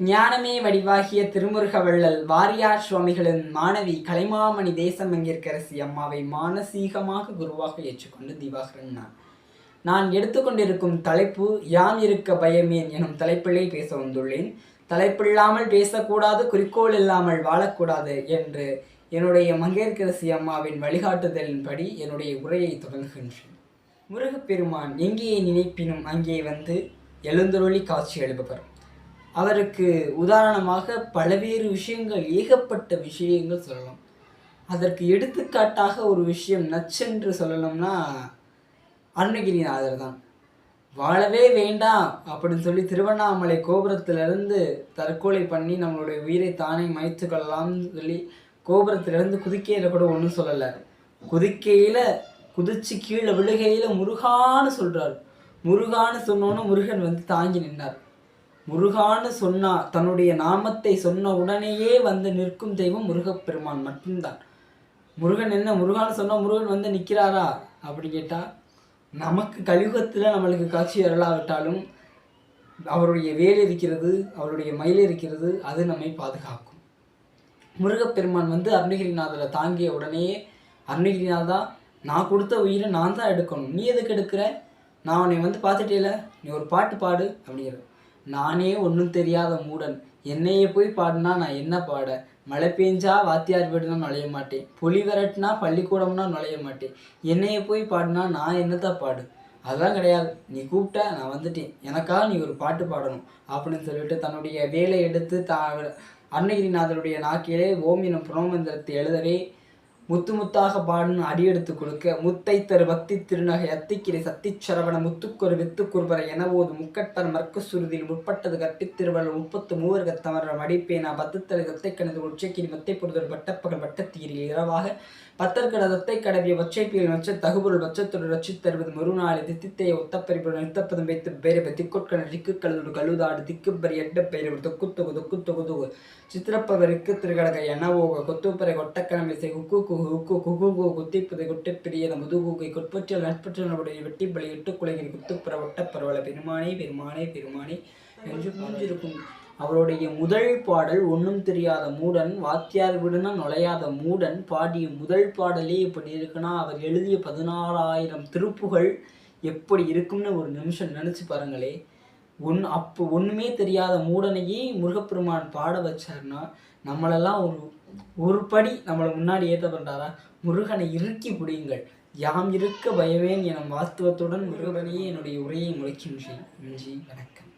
ஞானமே வடிவாகிய திருமுருக வள்ளல் வாரியார் சுவாமிகளின் மாணவி கலைமாமணி தேசம் என்கிறரசி அம்மாவை மானசீகமாக குருவாக ஏற்றுக்கொண்டு திவாகரன் நான். நான் எடுத்துக்கொண்டிருக்கும் தலைப்பு யாம் இருக்க பயமேன் எனும் தலைப்பிலே பேச வந்துள்ளேன். தலைப்பில்லாமல் பேசக்கூடாது குறிக்கோள் இல்லாமல் வாழக்கூடாது என்று என்னுடைய மங்கையர்கரசி அம்மாவின் வழிகாட்டுதலின்படி என்னுடைய உரையை தொடங்குகின்றேன். முருகப்பெருமான் எங்கே நினைப்பினும் அங்கே வந்து எழுந்தருளி காட்சி எழுபவர். அவருக்கு உதாரணமாக பல்வேறு விஷயங்கள் ஏகப்பட்ட விஷயங்கள் சொல்லலாம். அதற்கு எடுத்துக்காட்டாக ஒரு விஷயம் நச்சென்று சொல்லணும்னா அருணகிரிநாதர் தான் வாழவே வேண்டாம் அப்படின்னு சொல்லி திருவண்ணாமலை கோபுரத்திலிருந்து தற்கொலை பண்ணி நம்மளுடைய உயிரை தானே மாய்த்து கொள்ளலாம்னு சொல்லி கோபுரத்திலிருந்து குதிக்கையில் கூட ஒன்றும் சொல்லலை. குதிக்கையில் குதிச்சு கீழே விழுகையில் முருகான்னு சொல்கிறார் முருகான்னு சொன்னோன்னு முருகன் வந்து தாங்கி நின்றார் முருகான்னு சொன்னா தன்னுடைய நாமத்தை சொன்ன உடனேயே வந்து நிற்கும் தெய்வம் முருகப்பெருமான் மட்டும்தான். முருகன் என்ன முருகான்னு சொன்னால் முருகன் வந்து நிற்கிறாரா அப்படி கேட்டால் நமக்கு கலியுகத்தில் நம்மளுக்கு காட்சி அருளாவிட்டாலும் அவருடைய வேல் இருக்கிறது அவருடைய மயில் இருக்கிறது அது நம்மை பாதுகாக்கும். முருகப்பெருமான் வந்து அருணகிரிநாதரை தாங்கிய உடனேயே அருணகிரிநாதா நான் கொடுத்த உயிரை நான் தான் எடுக்கணும். நீ எதுக்கு எடுக்கிற? நான் உன்னை வந்து பார்த்துட்டேல நீ ஒரு பாட்டு பாடு அப்படிங்கிற நானே ஒன்றும் தெரியாத மூடன். என்னையே போய் பாடினா நான் என்ன பாட? மழை பெஞ்சா வாத்தியார் வீடுனா நுழைய மாட்டேன். பொலி விரட்டினா பள்ளிக்கூடம்னா நுழைய மாட்டேன். என்னைய போய் பாடினா நான் என்னத்தை பாடு? அதெல்லாம் கிடையாது. நீ கூப்பிட்ட நான் வந்துட்டேன். எனக்காக நீ ஒரு பாட்டு பாடணும் அப்படின்னு சொல்லிட்டு தன்னுடைய வேலை எடுத்து தா அருணகிரிநாதருடைய நாக்கிலே ஓம் எனும் புரோமந்திரத்தை எழுதவே முத்து முத்தாக பாடுன்னு அடியெடுத்து கொடுக்க முத்தை தரு பக்தி திருநகை அத்திக்கிரை சத்திச்சரவண முத்துக்கொரு வித்துக்குறுபர எனவோது முக்கட்பர் மர்க்கு சுருதியில் முற்பட்டது கற்பித்திருவள் முப்பத்து மூவர் கத்தமர மடிப்பேனா பத்துத்தலை தத்தை கணது உச்சக்கிரி மத்தை பொறுத்தொரு பட்டப்பகல் வட்டத்தீரில் இரவாக பத்தற்கட தத்தை கடவிய ஒச்சைப்பியல் வச்ச தகுபொருள் வச்சத்துடன் ரச்சித் தருவது மறுநாளை தித்தித்தைய ஒத்தப்பரிபுடன் நிறுத்தப்பதம் வைத்து பேரவை திக்குட்கண திக்கு கழுது கழுதாடு திக்குப்பரி எட்ட பெயர் தொக்கு தொகு தொக்கு தொகு தொகு சித்திரப்பவருக்கு திருகடக எனவோக கொத்துப்பறை கொட்டக்கணமிசை குக்கு குகு குக்கு குகு கு குத்திப்பதை குட்டிப்பிரியத முதுகுகை கொட்பற்றியல் நட்பற்றனுடைய வெட்டி பலி இட்டு குலைகிரி குத்துப்புற பரவல. பெருமானே பெருமானே பெருமானே என்று புரிஞ்சிருக்கும். அவருடைய முதல் பாடல் ஒன்றும் தெரியாத மூடன் வாத்தியார் விடுனா நுழையாத மூடன் பாடிய முதல் பாடலே இப்படி இருக்குன்னா அவர் எழுதிய பதினாறாயிரம் திருப்புகள் எப்படி இருக்கும்னு ஒரு நிமிஷம் நினச்சி பாருங்களேன் ஒன் அப்போ ஒன்றுமே தெரியாத மூடனையே முருகப்பெருமான் பாட வச்சார்னா நம்மளெல்லாம் ஒரு ஒரு படி நம்மளை முன்னாடி ஏற்ற பண்ணுறாரா முருகனை இறுக்கி பிடியுங்கள். யாம் இருக்க பயவேன் என வாஸ்துவத்துடன் முருகனையே என்னுடைய உரையை முளைக்கின்றேன் நன்றி வணக்கம்.